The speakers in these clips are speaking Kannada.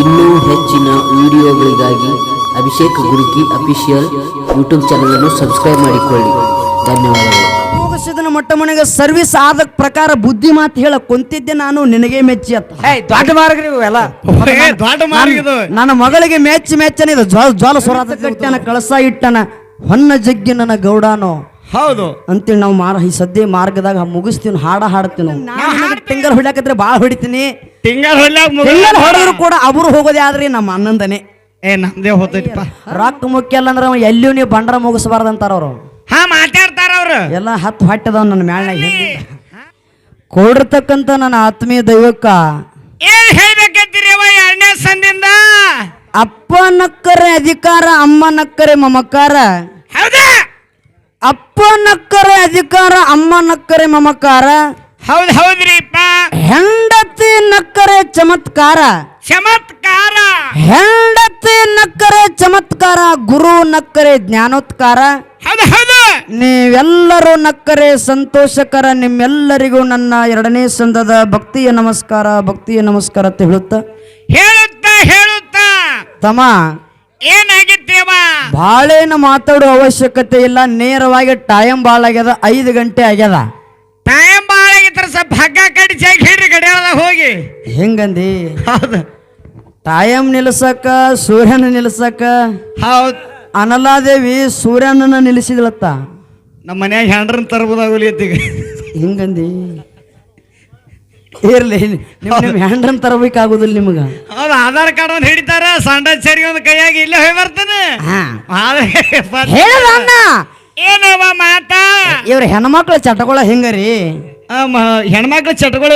ಇನ್ನೂ ಹೆಚ್ಚಿನ ವಿಡಿಯೋಗಳಿಗಾಗಿ ಅಭಿಷೇಕ್ ಗುರುಕಿ ಅಫಿಷಿಯಲ್ ಯೂಟ್ಯೂಬ್ ಚಾನಲನ್ನು ಸಬ್ಸ್ಕ್ರೈಬ್ ಮಾಡಿಕೊಳ್ಳಿ. ಧನ್ಯವಾದಗಳು. ಮೊಟ್ಟ ಮನೆಗೆ ಸರ್ವಿಸ್ ಆದ ಪ್ರಕಾರ ಬುದ್ಧಿ ಮಾತು ಹೇಳ ಕುಂತಿದ್ದೆ ನಾನು ನಿನಗೆ ಮೆಚ್ಚಿ ಅತ್ತ ಏಯ್ ದೊಡ್ಡ ಮಾರ್ಗ ಇವೆಲ್ಲ ದೊಡ್ಡ ಮಾರ್ಗ ಇದು. ನನ್ನ ಮಗಳಿಗೆ ಮೆಚ್ಚಿ ಮೆಚ್ಚನ ಇದು. ಜ್ವಾಲ ಜ್ವಾಲ ಸುರಾತ ಕಟ್ಟನ ಕಳಸ ಇಟ್ಟನ ಹೊನ್ನ ಜಗ್ಗಿ ನನ್ನ ಗೌಡಾನೋ. ಹೌದು. ಅಂತೇಳಿ ನಾವು ಮಾರ ಈ ಸದ್ಯ ಮಾರ್ಗದಾಗ ಮುಗಿಸ್ತೀವಿ ಹಾಡ ಹಾಡ್ತೀವಿ ನಾವು. ಟಿಂಗರ್ ಹೊಡ್ಯಾಕಂದ್ರೆ ಭಾಳ ಹೊಡಿತೀನಿ. ತಿಂಗಳ ಹೊಲ್ಯಾಗ ಟಿಂಗರ್ ಹೊಡೆದ್ರು ಕೂಡ ಅವರು ಹೋಗೋದೇ ಆದ್ರಿ ನಮ್ಮ ಅಣ್ಣಂದನೆ. ಏ ನಮ್ದೇ ಹೋತೈತಿಪ್ಪ ರೊಕ್ಕ ಮುಖ್ಯ ಅಲ್ಲ ಅಂದ್ರೆ ಎಲ್ಲಿಯೂ ನೀವು ಬಂಡರ ಮುಗಿಸ್ಬಾರ್ದು ಅಂತಾರ ಅವರು. ಹಾ ಮಾತಾಡ್ತಾರ ಅವ್ರು. ಎಲ್ಲ ಹತ್ತು ಹೊಟ್ಟೆದವ್ ನನ್ನ ಮ್ಯಾಳ್ನಾಗ ಕೊಡಿರ್ತಕ್ಕಂಥ ನನ್ನ ಆತ್ಮೀಯ ದೈವಕ್ಕ ಏನ್ ಹೇಳ್ಬೇಕಂತೀರಿ ಅವ್ವ ಎರಡನೇ ಸಂದಿಂದ? ಅಪ್ಪ ನಕ್ಕರೆ ಅಧಿಕಾರ ಅಮ್ಮ ನಕ್ಕರೆ ಮಮಕಾರ. ಹೌದಾ? ಅಪ್ಪ ನಕ್ಕರೆ ಅಧಿಕಾರ ಅಮ್ಮ ನಕ್ಕರೆ ಮಮಕಾರ. ಹೌದ್ ಹೌದ್ರಿಪ್ಪ. ಹೆಂಡತಿ ನಕ್ಕರೆ ಚಮತ್ಕಾರ. ಚಮತ್ಕಾರ. ಹೆಂಡತಿ ನಕ್ಕರೆ ಚಮತ್ಕಾರ ಗುರು ನಕ್ಕರೆ ಜ್ಞಾನೋತ್ಕಾರ. ನೀವೆಲ್ಲರೂ ನಕ್ಕರೆ ಸಂತೋಷಕರ ನಿಮ್ಮೆಲ್ಲರಿಗೂ ನನ್ನ ಎರಡನೇ ಸಂದದ ಭಕ್ತಿಯ ನಮಸ್ಕಾರ ಭಕ್ತಿಯ ನಮಸ್ಕಾರ ಅಂತ ಹೇಳುತ್ತಾ. ಹೇಳುತ್ತಾ ಹೇಳುತ್ತಾ. ತಮ್ಮ ಏನಾಗಿತ್ತೇವ ಭಾಳೇನು ಮಾತಾಡೋ ಅವಶ್ಯಕತೆ ಇಲ್ಲ ನೇರವಾಗಿ ಟೈಮ್ ಭಾಳ ಆಗ್ಯದ ಐದು ಗಂಟೆ ಆಗ್ಯದ. ಸ್ವಲ್ಪ ಹಗ್ಗ ಕಡಿ ಜಾಗ ಹಿಡ್ರಿ ಹೋಗಿ. ಹೆಂಗಂದಿ? ಹೌದು. ತಾಯಂ ನಿಲ್ಸಕ ಸೂರ್ಯನ ನಿಲ್ಸಕ್ಕ ಹೌದು. ಅನಲಾದೇವಿ ಸೂರ್ಯನನ್ನ ನಿಲ್ಲಿಸಿದಳತ್ತ ನಮ್ಮ ಮನ್ಯಾಗ ಹೆಂಡ್ರನ್ ತರ್ಬೋದಾಗಲಿ ಅತ್ತೀಗ ಹಿಂಗಂದಿ? ಇರ್ಲಿ ನಿಮ್- ಹ್ಯಾಂಡ್ರನ್ ತರಬೇಕಾಗುದಿಲ್ಲ ನಿಮಗ. ಹೌದು ಆಧಾರ್ ಕಾರ್ಡ್ ಒಂದು ಹಿಡಿತಾರ ಸಂಡ ಚರಿ ಒಂದು ಕೈಯಾಗಿ ಇಲ್ಲೇ ಹೋಗಿ ಬರ್ತಾನೆ. ಹಾ. ಆದ್ರೆ ಬತ್- ಹೇಳಲ್ಲ ಅಣ್ಣ. ಏನವ ಮಾತಾ? ಇವ್ರ ಹೆಣ್ಮಕ್ಳ ಚಟಗಳ ಹಿಂಗರಿ? ಹೆಣ್ಮಕ್ಳ ಚಟಗಳು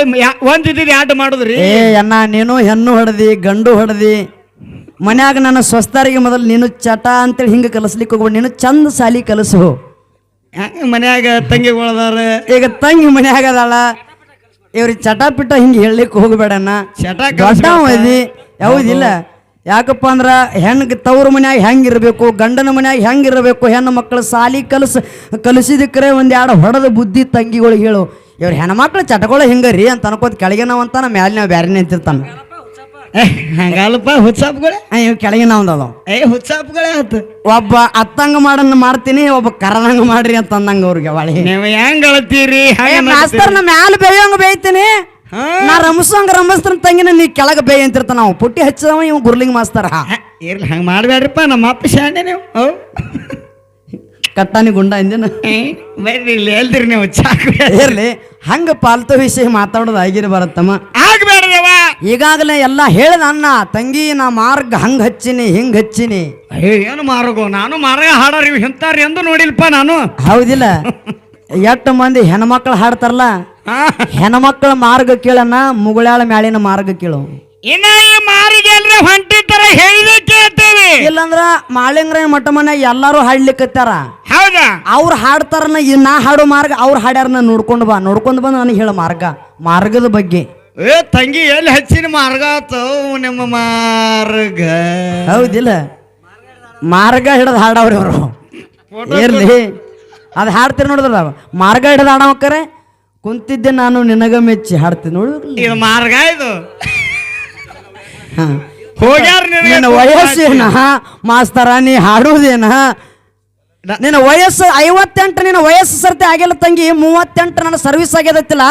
ಒಂದ್ ಇದ್ದಿದ್ ಆಟ ಮಾಡುದ್ರಿ? ಏ ಅಣ್ಣ ನೀನು ಹೆಣ್ಣು ಹೊಡೆದಿ ಗಂಡು ಹೊಡೆದಿ ಮನ್ಯಾಗ ನನ್ನ ಸ್ವಸ್ಥರಿಗೆ ಮೊದಲು ನೀನು ಚಟ ಅಂತೇಳಿ ಹಿಂಗೆ ಕಲಿಸ್ಲಿಕ್ಕೆ ಹೋಗ್ಬೇಡ ನೀನು ಚಂದ ಸಾಲಿ ಕಲಸು. ಮನ್ಯಾಗ ತಂಗಿಗಳದಾರ ಈಗ ತಂಗಿ ಮನ್ಯಾಗ ಅದಾಳ ಇವ್ರಿಗೆ ಚಟ ಪಿಟ ಹಿಂಗೆ ಹೇಳಲಿಕ್ಕೆ ಹೋಗ್ಬೇಡಣ್ಣ ಚಟ ಅದಿ ಯಾವುದಿಲ್ಲ. ಯಾಕಪ್ಪ ಅಂದ್ರ ಹೆಣ್ಗೆ ತವ್ರ ಮನ್ಯಾಗ ಹೆಂಗಿರ್ಬೇಕು ಗಂಡನ ಮನ್ಯಾಗ ಹೆಂಗಿರಬೇಕು ಹೆಣ್ಣು ಮಕ್ಕಳು ಸಾಲಿ ಕಲಸ ಕಲಿಸಿದಕ್ಕರೆ ಒಂದು ಎರಡು ಹೊಡೆದ ಬುದ್ಧಿ ತಂಗಿಗಳಿಗೆ ಹೇಳು. ಇವ್ರ ಹೆಣ್ಮಕ್ಳು ಚಟಗಳು ಹಿಂಗರಿ ಅಂತ ಅನ್ಕೋತ ಕೆಳಗೆ ನಾವು ಅಂತಾನ ಮ್ಯಾಲೆ ನಾವು ಬ್ಯಾರೆ ನಿಂತಿರ್ತಾನ. ಹಂಗಲ್ಲಪ್ಪ ಹುಚ್ಚಾಪ್ಗಳೇ? ಆ, ಇವ್ ಕೆಳಗೆ ನಾವು ಅದಾವ ಏ ಹುಚ್ಚಾಪ್ಗಳೇ ಆತು. ಒಬ್ಬ ಅತ್ತಂಗ ಮಾಡನ್ನ ಮಾಡ್ತೀನಿ ಒಬ್ಬ ಕರದಂಗ ಮಾಡ್ರಿ ಅಂತ ಅಂದಂಗ ಅವ್ರಿಗೆ ಒಳಿ ನೀವು ಹೆಂಗ್ ಅಳತೀರಿ ಮಾಸ್ತರ್ ನಾ ಮ್ಯಾಲ ಬೇಯಂಗ ಬೇಯ್ತೀನಿ. ನಾ ರಮಸಂಗ ರಮಸ್ತ್ರ ತಂಗಿನ ನೀ ಕೆಳಗೆ ಬೇಯ ಅಂತಿರ್ತ ನಾವು. ಪುಟ್ಟಿ ಹಚ್ಚದವ ಇವ್ ಗುರ್ಲಿಂಗ್ ಮಾಸ್ತರ. ಇರ್ಲಿ ಹಂಗ ಮಾಡ್ಬೇಡ್ರಿಪ್ಪ ನಮ್ಮ ಅಪ್ಪ ಶಾಣೆ ನೀವು. ಕಟ್ಟಾನಿ ಗುಂಡ ಬರ್ರಿ ಇಲ್ಲಿ ಹೇಳ್ತೀರಿ ನೀವು ಚಾಕು. ಇರ್ಲಿ. ಹಂಗ ಪಾಲ್ತು ವಿಷಯ ಮಾತಾಡೋದು ಆಗಿರಿ ಬರತ್ತಮ್ಮ. ಆಗ್ಬೇಡ್ರವ ಈಗಾಗಲೇ ಎಲ್ಲ ಹೇಳ್ದ ಅಣ್ಣ ತಂಗಿ ನಾ ಮಾರ್ಗ ಹಂಗ ಹಚ್ಚಿನಿ ಹಿಂಗ ಹಚ್ಚಿನಿ. ಅಯ್ಯೋ ಏನು ಮಾರ್ಗೋ? ನಾನು ಮಾರ್ಗ ಹಾಡೋರಿ ಹಿಂತಾರಿ ಎಂದು ನೋಡಿಲ್ಪ ನಾನು. ಹೌದಿಲ್ಲ. ಎಷ್ಟು ಮಂದಿ ಹೆಣ್ಮಕ್ಳು ಹಾಡ್ತಾರಲ್ಲ. ಹೆಣ್ಮಕ್ಳ ಮಾರ್ಗ ಕೇಳಣ್ಣ ಮುಗುಳಾಳ ಮ್ಯಾಳಿನ ಮಾರ್ಗ ಕೇಳು. ಇನ್ನ ಈ ಮಾರಿಗೆ ಎಲ್ರ ಹೊಂಟಿ ತರ ಹೇಳಿದೆ ಕೇಳ್ತೇವೆ. ಇಲ್ಲಂದ್ರ ಮಾಳಿಂಗ್ರ ಮಟ್ಟ ಮನೆ ಎಲ್ಲಾರು ಹಾಡ್ಲಿಕ್ಕತ್ತಾರ? ಹೌದಾ? ಅವ್ರು ಹಾಡ್ತಾರನ ಈ ನಾ ಹಾಡೋ ಮಾರ್ಗ ಅವ್ರು ಹಾಡ್ಯಾರನ ನೋಡ್ಕೊಂಡು ಬಾ. ನೋಡ್ಕೊಂಡು ಬಂದು ನನಗೆ ಹೇಳ ಮಾರ್ಗ. ಮಾರ್ಗದ ಬಗ್ಗೆ. ಏ ತಂಗಿ ಎಲ್ಲಿ ಹಚ್ಚಿನ ಮಾರ್ಗ ಆತು ನಿಮ್ಮ ಮಾರ್ಗ? ಹೌದಿಲ್ಲ. ಮಾರ್ಗ ಹಿಡಿದು ಹಾಡವ್ರಿ ಅವರು ಇರ್ಲಿ. ಅದು ಹಾಡ್ತೀರಿ ನೋಡಿದ್ರ ಮಾರ್ಗ ಹಿಡಿದು ಹಾಡೋಕರೆ ಕುಂತಿದ್ದೆ ನಾನು ನಿನಗ ಮೆಚ್ಚಿ. ಹಾಡ್ತೀನಿ ನೋಡಿದ್ರಿ ಮಾರ್ಗ ಇದು. ಹೋಗ್ಯಾರ ನಿನ್ನ ವಯಸ್ಸೇನ? ಮಾಸ್ತರ ನೀ ಹಾಡುವುದೇನ? ನಿನ್ನ ವಯಸ್ಸು ಐವತ್ತೆಂಟು ನಿನ್ನ ವಯಸ್ಸು ಸರ್ತಿ ಆಗಿಲ್ಲ ತಂಗಿ ಮೂವತ್ತೆಂಟು ನನ್ನ ಸರ್ವಿಸ್ ಆಗ್ಯದತ್ತಿಲ್ಲ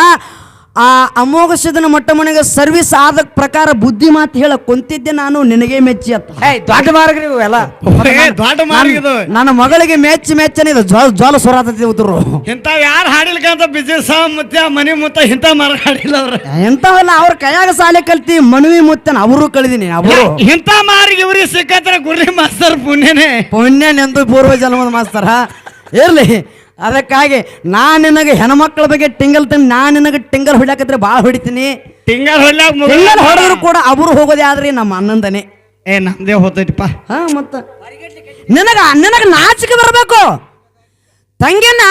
ಆ ಅಮೋಘ ಸಿದ್ಧನ ಮೊಟ್ಟ ಮನೆಗೆ ಸರ್ವಿಸ್ ಆದ ಪ್ರಕಾರ ಬುದ್ಧಿ ಮಾತು ಹೇಳ ಕುಂತಿದ್ದೆ ನಾನು ನಿನಗೆ ಮೆಚ್ಚಿ ಅತ್ತ ಏಯ್ ದೊಡ್ಡ ಮಾರ್ಗ ಇವೆಲ್ಲ ಏ, ದೊಡ್ಡ ಮಾರ್ಗ ಇದು. ನನ್ನ ಮಗಳಿಗೆ ಮೆಚ್ಚಿ ಮೆಚ್ಚನ ಇದು. ಜ್ವಾಲ ಜ್ವಾಲ ಸುರಾತತಿ ಉದ್ರು. ಇಂಥ ಯಾರು ಹಾಡಿಲ್ಕಂತ ಬಿಸ್ನೆಸ್ ಮುತ್ತ ಮನೆ ಮುತ್ತ ಇಂಥ ಮಾರ್ಗ ಹಾಡಿಲ್ಲ ಅವ್ರ. ಎಂಥವಲ್ಲ ಅವ್ರ ಕೈಯಾಗ ಸಾಲೆ ಕಲ್ತಿ ಮನವಿ ಮುತ್ತನ ಅವರು ಕಳಿದೀನಿ ಅವರು. ಇಂಥ ಮಾರ್ಗ ಇವ್ರಿಗೆ ಸಿಕ್ಕತ್ರ ಗುರಿ ಮಾಸ್ತರ್ ಪುಣ್ಯನೇ. ಪುಣ್ಯನೆಂದು ಪೂರ್ವ ಜನ್ಮದ ಮಾಸ್ತರ. ಇರ್ಲಿ. ಅದಕ್ಕಾಗಿ ನಾ ನಿನಗೆ ಹೆಣ್ಮಕ್ಳ ಬಗ್ಗೆ ಟಿಂಗಲ್ ತಂದು ನಾ ನಿನಗೆ ಟಿಂಗಲ್ ಹೊಡ್ಯಾಕತ್ರೆ ಭಾಳ ಹೊಡಿತೀನಿ. ತಿಂಗಳ ಟಿಂಗಲ್ ಹೊಡೆದ್ರು ಕೂಡ ಅವರು ಹೋಗೋದೇ ಆದ್ರಿ ನಮ್ಮ ಅಣ್ಣಂದನೆ. ಏ ನಮ್ದೇ ಹೋತೈತಿಪ್ಪ. ಹಾ ಮತ್ತ ನಿನಗ ನಿನಗ ನಾಚಿಕೆ ಬರಬೇಕು. ತಂಗಿನ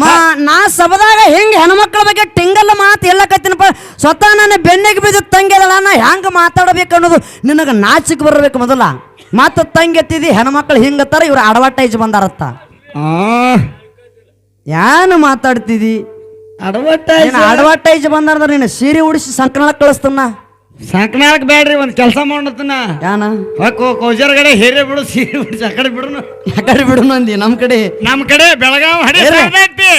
ಮ ನಾ ಸಬದಾಗ ಹೆಂಗ್ ಹೆಣ್ಮಕ್ಳ ಬಗ್ಗೆ ಟಿಂಗಲ್ ಮಾತು ಎಲ್ಲಕತ್ತಿನಪ್ಪ ಸ್ವತಃ ನನ್ನ ಬೆನ್ನಿಗೆ ಬಿದ್ದ ತಂಗಿ ನಾ ಹೆಂಗ್ ಮಾತಾಡಬೇಕು ಅನ್ನೋದು ನಿನಗ ನಾಚಿಕೆ ಬರಬೇಕು ಮೊದಲ. ಮತ್ತ ತಂಗಿ ಎತ್ತಿದಿ ಹೆಣ್ಮಕ್ಳು ಹಿಂಗತ್ತಾರ ಇವ್ರು ಅಡ್ವರ್ಟೈಸ್ ಬಂದಾರತ್ತ. ಆ. ಯಾನು ಮಾತಾಡ್ತಿದಿ? ಅಡ್ವರ್ಟೈಸ್ ಅಡ್ವರ್ಟೈಸ್ ಬಂದಾರ ನೀನು ಸೀರೆ ಉಡಿಸಿ ಸಂಕನಾಳ ಕಳಿಸ್ತನ್ನ. ಸಾಕನಾಳಕ್ ಬೇಡ್ರಿ ಒಂದ್ ಕೆಲಸ ಮಾಡತನ ಯಾನ? ಹೇರೆ ಬಿಡು ಸೀರೆ ಬಿಡು ಸಕಡೆ ಬಿಡುನು. ನಂದಿ ನಮ್ ಕಡೆ. ನಮ್ ಕಡೆ ಬೆಳಗಾವ್ ಹಡಿ.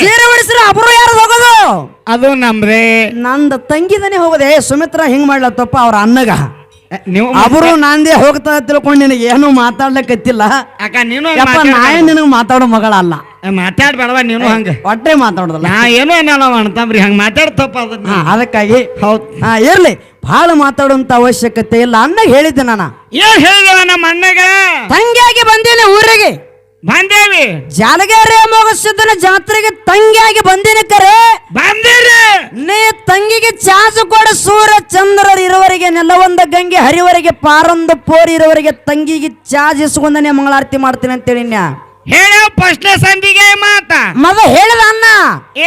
ಸೀರೆ ಉಡಿಸ್ರ ಅಬ್ರು ಯಾರು ಹೋಗೋದು? ಅದು ನಮ್ದೇ. ನಂದ ತಂಗಿದನೆ ಹೋಗದೆ. ಸುಮಿತ್ರ ಹಿಂಗ್ ಮಾಡ್ಲತ್ತಪ್ಪ ಅವ್ರ ಅನ್ನಗ ನೀವು ಅವರು ನಾಂದೇ ಹೋಗ್ತಾ ತಿಳ್ಕೊಂಡು ನಿನಗೆ ಏನು ಮಾತಾಡ್ಲಕ್ಕತ್ತಿಲ್ಲ ಅಕ್ಕ ನೀನು ನಾಯಿ ನಿನಗೆ ಮಾತಾಡೋ ಮಗಳಲ್ಲ ಮಾತಾಡ್ಬೇಡವ ನೀನು ಹಂಗ? ಒಟ್ಟೆ ಮಾತಾಡೋದಲ್ಲ. ನಾ ಏನೋ ಅನ್ನಲ್ಲ ಅಂತಂಬ್ರಿ ಹಂಗ ಮಾತಾಡ್ತಪ್ಪ ಅದನ್ನ. ಹಾ ಅದಕ್ಕಾಗಿ ಹೌದ್. ಹಾ ಇರ್ಲಿ. ಬಹಳ ಮಾತಾಡುವಂತ ಅವಶ್ಯಕತೆ ಇಲ್ಲ. ಅನ್ನ ಹೇಳಿದ್ದೆ ನಾನು. ಏನ್ ಹೇಳಿದವ ನಮ್ಮ ಅಣ್ಣಗ. ತಂಗಿಯಾಗಿ ಬಂದೇನೆ ಊರಿಗೆ. ಬಂದೇವಿ. ಜಾಲಗೇರಿ ಅಮೋಘಸಿದ್ದನ ಜಾತ್ರೆಗೆ ತಂಗಿಯಾಗಿ ಬಂದಿನ ಕರೆ. ಬಂದಿರಿ. ನೀ ತಂಗಿಗೆ ಚಾಸು ಕೊಡ ಸೂರ್ಯ ಚಂದ್ರರು ನೆಲ ನೆಲವೊಂದ ಗಂಗೆ ಹರಿವರೆಗೆ ಪಾರೊಂದು ಪೋರಿ ಇರುವರಿಗೆ ತಂಗಿಗೆ ಚಾಜ್ ಇಸ್ಕೊಂಡನೆ ಮಂಗಳಾರತಿ ಮಾಡ್ತೀನಿ ಅಂತೇಳಿ ನ್ಯಾ ಹೇಳ ಪ್ರಶ್ನೆ ಸಂದಿಗೆ ಮಾತ. ಮಗ ಹೇಳಿದ ಅನ್ನ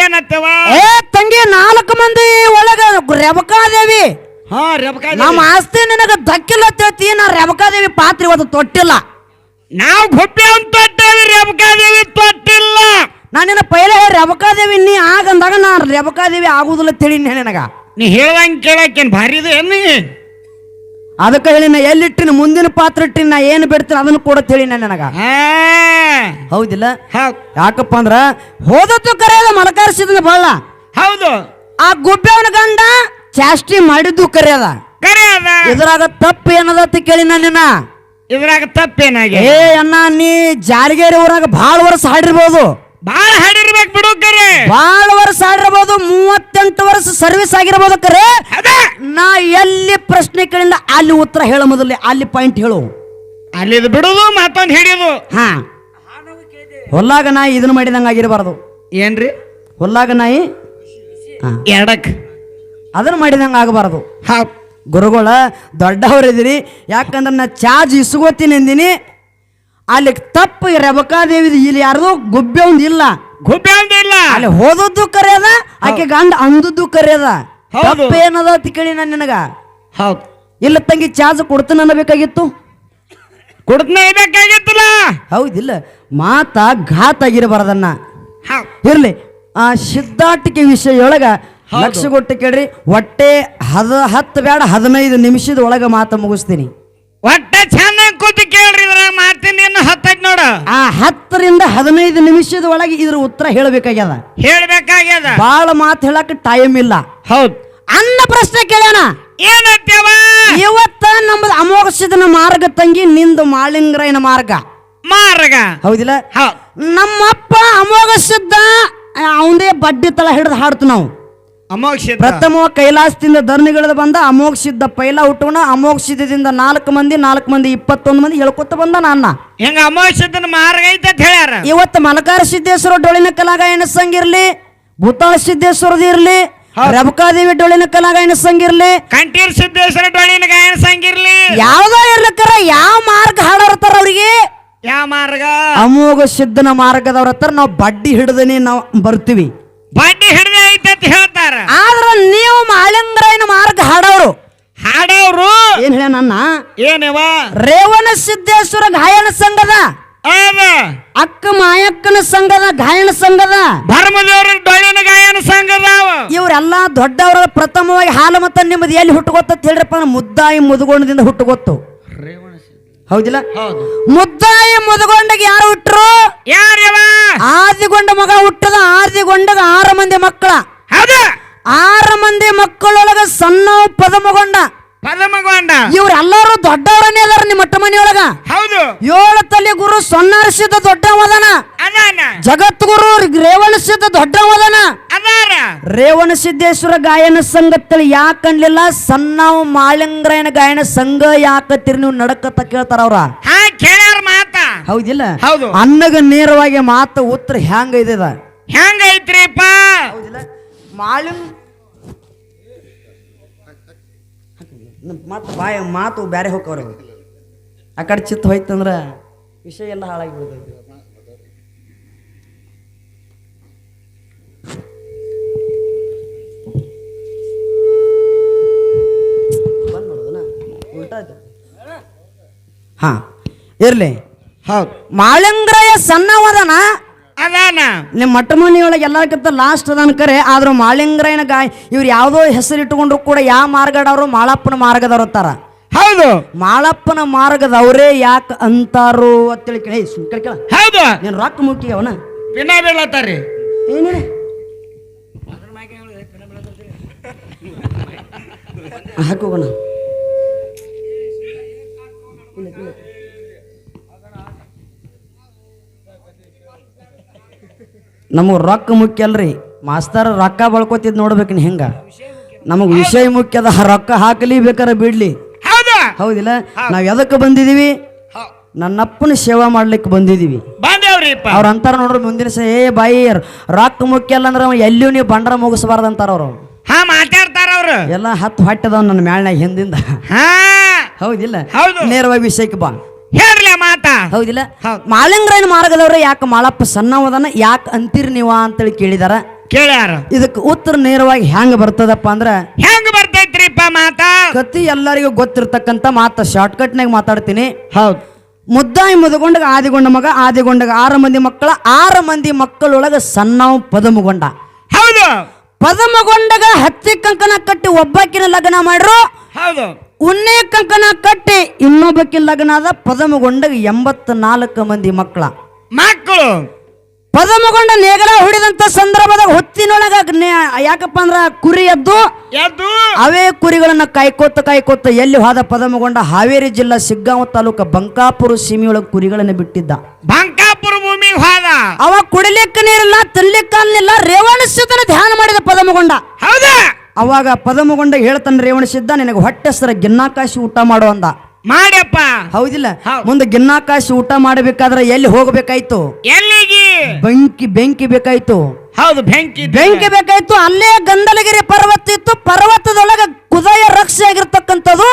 ಏನತ್ತವ? ಏ ತಂಗಿ ನಾಲ್ಕು ಮಂದಿ ಒಳಗ ರೇವಕಾದೇವಿ. ಹಾ ರೆಬಕ ನಮ್ಮ ಆಸ್ತಿ ನಿನಗ ದಕ್ಕಿಲ್ಲ ತಿಳ್ತಿ ನಾ ರೇವಕಾದೇವಿ ಪಾತ್ರೆ ಇವತ್ತು ತೊಟ್ಟಿಲ್ಲ. ನಾವು ಗುಬ್ಬಿ ಅಂತ ತೊಟ್ಟೇವಿ ರೇಬಕಾದೇವಿ ತೊಟ್ಟಿಲ್ಲ. ನಾನು ನಿನ್ನ ಪೈಲೆ ರೇವಕಾದೇವಿ ನೀ ಆಗಂದಾಗ ನಾ ರೇವಕಾದೇವಿ ಆಗುದಿಲ್ಲ ತಿಳಿ ನಿನಗ. ನೀ ಹೇಳ್ದಂಗ್ ಕೇಳಕ್ಕೇನ್ ಭಾರಿ ಇದೆ ಏನು ಅದಕ್ಕೆ ಹೇಳಿ ನಾ ಎಲ್ಲಿಟ್ಟಿನ ಮುಂದಿನ ಪಾತ್ರ ಇಟ್ಟಿನ ನಾ ಏನು ಬಿಡ್ತೀನಿ ಅದನ್ನು ಕೂಡ ತಿಳಿ ನನಗ. ಹಾ ಹೌದಿಲ್ಲ? ಹೌದ್. ಯಾಕಪ್ಪ ಅಂದ್ರ ಹೋದತ್ತು ಕರೆಯದ ಮಲಕರಿಸಿದ ಬಲ್ಲ ಹೌದು. ಆ ಗುಬ್ಬೆವನ ಗಂಡ ಚಾಸ್ಟಿ ಮಾಡಿದ್ದು ಕರೆಯದ. ಕರೆಯದ. ಇದ್ರಾಗ ತಪ್ಪು ಏನದತ್ತ ಕೇಳಿ ನನ್ನ ಇದ್ರಾಗ ತಪ್ಪೇನಾಗಿ ಏ ಅಣ್ಣ ನೀ ಜಾರಿಗೇರಿ ಊರಾಗ ಭಾಳ ವರ್ಷ ಹಾಡಿರ್ಬೋದು. ಬಾಳ ಹಾಡಿರ್ಬೇಕು ಬಿಡು ಕರೆ. ಭಾಳ ವರ್ಷ ಹಾಡಿರ್ಬೋದು ಮೂವತ್ತೆಂಟು ವರ್ಷ ಸರ್ವಿಸ್ ಆಗಿರ್ಬೋದು ಕರೆ. ನಾ ಎಲ್ಲಿ ಪ್ರಶ್ನೆ ಕೇಳಿಲ್ಲ ಅಲ್ಲಿ ಉತ್ತರ ಹೇಳ ಮೊದಲೇ ಅಲ್ಲಿ ಪಾಯಿಂಟ್ ಹೇಳು. ಅಲ್ಲಿ ಬಿಡುದು ಮತ್ತೊಂದು ಹಿಡಿಯುದು ಹಾ. ಹೊಲ್ಲಾಗ ನಾಯಿ ಇದನ್ನ ಮಾಡಿದಂಗ ಆಗಿರಬಾರ್ದು. ಏನ್ರಿ? ಹೊಲ್ಲಾಗ ನಾಯಿ? ಎಡಕ್. ಅದನ್ನ ಮಾಡಿದಂಗ ಆಗಬಾರ್ದು. ಹಾ. ಗುರುಗಳ ದೊಡ್ಡವರಿದ್ದೀರಿ. ಯಾಕಂದ್ರೆ ನಾ ಚಾರ್ಜ್ ಇಸ್ಕೋತೀನಿ ಅಂದಿನಿ. ಅಲ್ಲಿ ತಪ್ಪು ರೇವಕಾದೇವಿದು ಇಲ್ಲಿ ಯಾರ್ದು ಗುಬ್ಬೆ ಒಂದು ಇಲ್ಲ. ಗುಬ್ಬೆ ಒಂದು ಇಲ್ಲ. ಅಲ್ಲಿ ಹೋದದ್ದು ಕರೆಯದ ಆಕೆ ಗಂಡ ಅಂದದ್ದು ಕರೆಯದ. ತಪ್ಪು ಏನದ ಅಂತ ಕೇಳಿ ನಾನು ನಿನಗ. ಹೌದು. ಇಲ್ಲ ತಂಗಿ ಚಾರ್ಜ್ ಕೊಡ್ತೀನಿ ಅನ್ನಬೇಕಾಗಿತ್ತು. ಕುಡ್ತನೇ ಬೇಕಾಗಿತ್ತಲ್ಲ ಹೌದಿಲ್ಲ ಮಾತ ಘಾತ ಆಗಿರಬಾರ್ದನ್ನ ಇರ್ಲಿ ಆ ಸಿದ್ಧಾಟಿಕೆ ವಿಷಯೊಳಗ ಒಳಗ ಲಕ್ಷ ಕೊಟ್ಟು ಕೇಳ್ರಿ ಒಟ್ಟೆ ಹದ ಹತ್ತು ಬೇಡ ಹದಿನೈದು ನಿಮಿಷದ ಒಳಗ ಮಾತ ಮುಗಿಸ್ತೀನಿ. ಒಟ್ಟೆ ಚಂದ ಕೂತು ಕೇಳ್ರಿ ಇದ್ರ ಮಾತಿನ ಇನ್ನು ಹತ್ತೈತ್ ನೋಡು. ಆ ಹತ್ತರಿಂದ ಹದಿನೈದು ನಿಮಿಷದ ಒಳಗೆ ಇದ್ರ ಉತ್ತರ ಹೇಳಬೇಕಾಗ್ಯದ. ಹೇಳ್ಬೇಕಾಗ್ಯದ. ಬಾಳ ಮಾತು ಹೇಳಕ್ ಟೈಮ್ ಇಲ್ಲ. ಹೌದು. ಅನ್ನ ಪ್ರಶ್ನೆ ಕೇಳ್ಯಾನ? ಏನತ್ಯವ? ಇವತ್ತ ನಮ್ಮದು ಅಮೋಘಸಿದನ ಮಾರ್ಗ ತಂಗಿ ನಿಂದು ಮಾಳಿಂಗರಾಯನ ಮಾರ್ಗ. ಮಾರ್ಗ. ಹೌದಿಲ್ಲ? ಹೌದ್ ನಮ್ಮಪ್ಪ ಅಮೋಘ ಸಿದ್ಧ ಅವಂದೇ ಬಡ್ಡಿ ತಳ ಹಿಡಿದು ಹಾಡ್ತು ನಾವು. ಅಮೋಘ ಪ್ರಥಮ ಕೈಲಾಸದಿಂದ ಧರ್ನಿಗಿಳಿದು ಬಂದ ಅಮೋಘ ಸಿದ್ಧ ಪೈಲ ಹುಟ್ಟೋಣ ಅಮೋಘ ಸಿದ್ಧದಿಂದ ನಾಲ್ಕು ಮಂದಿ ನಾಲ್ಕು ಮಂದಿ ಇಪ್ಪತ್ತೊಂದು ಮಂದಿ ಹೇಳ್ಕೊತ ಬಂದ ನಾನ್ನ. ಹೆಂಗ ಅಮೋಕ್ಷದನ ಮಾರ್ಗ ಐತೆ ಅಂತ ಹೇಳ್ಯಾರ? ಇವತ್ತು ಮಲಕಾರ ಸಿದ್ದೇಶ್ವರ ಡೊಳಿನ ಕಲಾಗಾಯನ ಸಂಗಿರ್ಲಿ ಭೂತಾಳ ಸಿದ್ದೇಶ್ವರದ ಇರ್ಲಿ ರಬಕಾದೇವಿ ಡೊಳಿನ ಕಲಾಗಾಯನ ಸಂಗಿರ್ಲಿ ಕಂಠೀರ್ ಸಿದ್ದೇಶ್ವರ ಡೊಳಿನ ಗಾಯನ ಸಂಗಿರ್ಲಿ ಯಾವ್ದೋ ಇರ್ಲಕ್ಕರ ಯಾವ ಮಾರ್ಗ ಹಾಡೋರ್ತಾರ ಅವ್ರಿಗೆ? ಯಾವ ಮಾರ್ಗ? ಅಮೋಘ ಸಿದ್ಧನ ಮಾರ್ಗದವ್ರ ಹತ್ರ ನಾವು ಬಡ್ಡಿ ಹಿಡ್ದನಿ ನಾವು ಬರ್ತೀವಿ. ಬಡ್ಡಿ ಹಿಡ್ದೆ ಐತೆ ಅಂತ ಹೇಳ್ತಾರ. ಆದ್ರ ನೀವು ಮಾಳಿಂಗರಾಯನ ಮಾರ್ಗ ಹಾಡೋರು. ಹಾಡೋರು? ಏನ್ ಹೇಳ ನನ್ನ? ಏನವ ರೇವಣ ಸಿದ್ದೇಶ್ವರ ಗಾಯನ ಸಂಘದ. ಅಕ್ಕ ಮಾಯಕ್ಕನ ಸಂಘದ ಗಾಯನ ಸಂಘದ ಧರ್ಮದೇವರ ಡೊಳ್ಳಿನ ಗಾಯನ ಸಂಘದ ಇವರೆಲ್ಲ ದೊಡ್ಡವರ ಪ್ರಥಮವಾಗಿ ಹಾಲು ಮತ್ತ ನಿಮ್ಮದು ಎಲ್ಲಿ ಹುಟ್ಟುಗೊತ್ತ ಹೇಳ್ರಪ್ಪ ಮುದ್ದಾಯಿ ಮುದುಗೊಂಡದಿಂದ ಹುಟ್ಟುಗೊತ್ತು ಹೌದಿಲ್ಲ? ಹೌದು. ಮುದ್ದಾಯಿ ಮುದುಗೊಂಡಗೆ ಯಾರು ಹುಟ್ಟರು ಯಾರ್ಯವ? ಆದಿಗೊಂಡ ಮಗ ಹುಟ್ಟದ ಆದಿಗೊಂಡಗ ಆರು ಮಂದಿ ಮಕ್ಕಳ. ಆರು ಮಂದಿ ಮಕ್ಕಳೊಳಗ ಸಣ್ಣ ಪದಮಗೊಂಡ. ಪದಮಗೊಂಡ. ಇವ್ರೆಲ್ಲರೂ ದೊಡ್ಡವರನ್ನೇ ಮಟ್ಟ ಮನೆಯೊಳಗ? ಹೌದು. ಏಳು ತಲೆ ಗುರು ಸೊನ್ನಾರಿಸಿದ ದೊಡ್ಡವದನ. ಅದಾನ. ಜಗದ್ಗುರು ರೇವಣಿಸಿದ ದೊಡ್ಡವದನ. ಅದಾರ. ರೇವಣ ಸಿದ್ದೇಶ್ವರ ಗಾಯನ ಸಂಘದಲ್ಲಿ ಯಾಕೆ ಅನ್ಲಿಲ್ಲ? ಸಣ್ಣ ಮಾಳಿಂಗ್ರಾಯನ ಗಾಯನ ಸಂಘ ಯಾಕತ್ತೀರಿ ನೀವು ನಡಕತ್ತ ಕೇಳ್ತಾರ ಅವ್ರ? ಕೇಳ ಕೇಳ್ಯಾರ ಮಾತ. ಹೌದಿಲ್ಲ? ಹೌದು. ಅನ್ನಗ ನೇರವಾಗಿ ಮಾತ ಉತ್ತರ ಹ್ಯಾಂಗ ಇದೆ ಹ್ಯಾಂಗ ಐತ್ರಿಪ್ಪ? ಮಾಳಿಂಗ್ ಮಾತು ಬಾಯ ಮಾತು ಬೇರೆ ಹೋಗವ್ರ ಆ ಕಡೆ ಚಿತ್ತ ಹೋಯ್ತಂದ್ರ ವಿಷಯ ಎಲ್ಲ ಹಾಳಾಗಿ ಬಿಡ್ತೈತಿ ಬಂದ್ ಉಲ್ಟಾ ಹಾ ಇರ್ಲಿ. ಹೌದು. ಮಾಳಂಗ್ರಯ ಸಣ್ಣವದನ? ಅದಾನ. ನಿಮ್ಮ ಮಠ ಮನೆಯೊಳಗೆ ಎಲ್ಲಕ್ಕಿಂತ ಲಾಸ್ಟ್ ಅದಾನ ಕರೆ ಆದ್ರೂ ಮಾಳಿಂಗರಾಯನ ಗಾಯ ಇವ್ರು ಯಾವುದೋ ಹೆಸರು ಇಟ್ಕೊಂಡ್ರು ಕೂಡ ಯಾವ ಮಾರ್ಗಡವರು ಮಾಳಪ್ಪನ ಮಾರ್ಗದವ್ರು ಅಂತಾರ. ಹೌದು. ಮಾಳಪ್ಪನ ಮಾರ್ಗದ ಅವರೇ ಯಾಕೆ ಅಂತಾರು ಅಂತೇಳಿ ಕೇಳಿ ಕೇಳ್ ಹೌದು. ನೀನು ರೊಕ್ಕ ಮುಟ್ಟಿ ಅವನ? ಪಿನ ಬೀಳತ್ತಾರ್ರಿ ಏನಿದೆ ಹಾಕೋಣ ನಮಗೆ ರೊಕ್ಕ ಮುಖ್ಯ ಅಲ್ರಿ. ಮಾಸ್ತರ್ ರೊಕ್ಕ ಬಳ್ಕೊತಿದ್ ನೋಡ್ಬೇಕು ನೀ ಹೆಂಗ? ನಮಗೆ ವಿಷಯ ಮುಖ್ಯದ ರೊಕ್ಕ ಹಾಕಲಿ ಬೇಕಾರೆ ಬಿಡ್ಲಿ. ಹೌದಿಲ್ಲ? ನಾವ್ ಎದಕ್ಕೆ ಬಂದಿದೀವಿ? ನನ್ನಪ್ಪನ ಸೇವಾ ಮಾಡ್ಲಿಕ್ಕೆ ಬಂದಿದೀವಿ. ಅವ್ರ ಅಂತಾರ ನೋಡ್ರಿ ಮುಂದಿನ ಸ ಏ ಬಾಯಿ ರೊಕ್ಕ ಮುಖ್ಯ ಅಲ್ಲ ಅಂದ್ರೆ ಎಲ್ಲಿ ಎಲ್ಲಿಯೂ ನೀವು ಬಂಡರ ಮುಗಿಸಬಾರ್ದು ಅಂತಾರ ಅವರು. ಹಾ ಮಾತಾಡ್ತಾರ ಅವ್ರು. ಎಲ್ಲ ಹತ್ತು ಹೊಟ್ಟೆದವ್ ನನ್ನ ಮ್ಯಾಳ್ನಾಗ ಹಿಂದಿಂದ. ಹೌದಿಲ್ಲ? ಹೌದು. ನೇರವಾಗಿ ವಿಷಯಕ್ಕೆ ಬಾ. ಹೇಳ್ರಿ ಮಾತಾ. ಹೌದಿಲ್ಲ? ಹೌದು. ಮಾಳಿಂಗ್ರಾಯನ ಮಾರ್ಗದವ್ರು ಯಾಕೆ ಮಾಳಪ್ಪ ಸಣ್ಣ ಯಾಕೆ ಅಂತೀರಿ ನೀವ ಅಂತೇಳಿ ಕೇಳಿದಾರ. ಕೇಳ್ಯಾರ? ಇದಕ್ಕೆ ಉತ್ತರ ನೇರವಾಗಿ ಹೆಂಗ್ ಬರ್ತದಪ್ಪ ಅಂದ್ರೆ ಹೆಂಗ್ ಬರ್ತೈತ್ರಿಪ್ಪ ಮಾತಾ? ಕತಿ ಎಲ್ಲರಿಗೂ ಗೊತ್ತಿರ್ತಕ್ಕಂಥ ಮಾತ. ಶಾರ್ಟ್ಕಟ್ನಾಗ ಮಾತಾಡ್ತೀನಿ. ಹೌದು. ಮುದ್ದಾಯಿ ಮುದುಗೊಂಡ ಆದಿಗೊಂಡ ಮಗ ಆದಿಗೊಂಡಗ ಆರು ಮಂದಿ ಮಕ್ಕಳ ಆರು ಮಂದಿ ಮಕ್ಕಳೊಳಗ ಸಣ್ಣವು ಪದಮಗೊಂಡ. ಹೌದು. ಪದಮಗೊಂಡಗ ಹತ್ತಿ ಕಂಕಣ ಕಟ್ಟಿ ಒಬ್ಬಾಕಿನ ಲಗ್ನ ಮಾಡ್ರು. ಹೌದು. ಉನ್ನೆ ಕಂಕಣ ಕಟ್ಟಿ ಇನ್ನೊಬ್ಬಕಿ ಲಗ್ನ ಆದ ಪದಮಗೊಂಡಗ ಎಂಬತ್ತ ನಾಲ್ಕು ಮಂದಿ ಮಕ್ಕಳ. ಮಕ್ಕಳು. ಪದಮಗೊಂಡ ನೇಗಲ ಹೊಡಿದಂತ ಸಂದರ್ಭದಾಗ ಹೊತ್ತಿನೊಳಗ ಯಾಕಪ್ಪ ಅಂದ್ರ ಕುರಿ ಎದ್ದು ಎದ್ದು ಅವೇ ಕುರಿಗಳನ್ನ ಕಾಯ್ಕೋತ ಕಾಯ್ಕೋತ ಎಲ್ಲಿ ಹೋದ ಪದಮಗೊಂಡ ಹಾವೇರಿ ಜಿಲ್ಲಾ ಸಿಗ್ಗಾಂವ ತಾಲೂಕ ಬಂಕಾಪುರ ಸೀಮೆಯೊಳಗ ಕುರಿಗಳನ್ನ ಬಿಟ್ಟಿದ್ದ. ಬಂಕಾಪುರ ಭೂಮಿ ಹೋದ. ಅವ ಕುಡಿಲಿಕ್ಕ ನೀರಿಲ್ಲ ತಿನ್ಲಿಕ್ಕ ಅಲ್ಲಿಲ್ಲ ರೇವಣಸಿದ್ದನ ಧ್ಯಾನ ಮಾಡಿದ ಪದಮಗೊಂಡ. ಹೌದಾ? ಅವಾಗ ಪದಮಗೊಂಡ ಹೇಳ್ತಾನೆ ರೇವಣಸಿದ್ದ ನಿನಗೆ ಹೊಟ್ಟೆಸರ ಗಿನ್ನಾಕಾಶಿ ಊಟ ಮಾಡು ಅಂದ. ಮಾಡ್ಯಪ್ಪ. ಹೌದಿಲ್ಲ? ಹೌದ್. ಮುಂದೆ ಗಿನ್ನಾಕಾಶಿ ಊಟ ಮಾಡಬೇಕಾದ್ರೆ ಎಲ್ಲಿ ಹೋಗಬೇಕಾಯ್ತು? ಎಲ್ಲಿಗೆ ಬೆಂಕಿ ಬೆಂಕಿ ಬೇಕಾಯ್ತು. ಹೌದು ಬೆಂಕಿ ಬೆಂಕಿ ಬೇಕಾಯ್ತು ಅಲ್ಲೇ ಗಂಧಲಗಿರಿ ಪರ್ವತ ಇತ್ತು. ಪರ್ವತದೊಳಗೆ ಕುದಯ ರಕ್ಷೆ ಆಗಿರ್ತಕ್ಕಂಥದ್ದು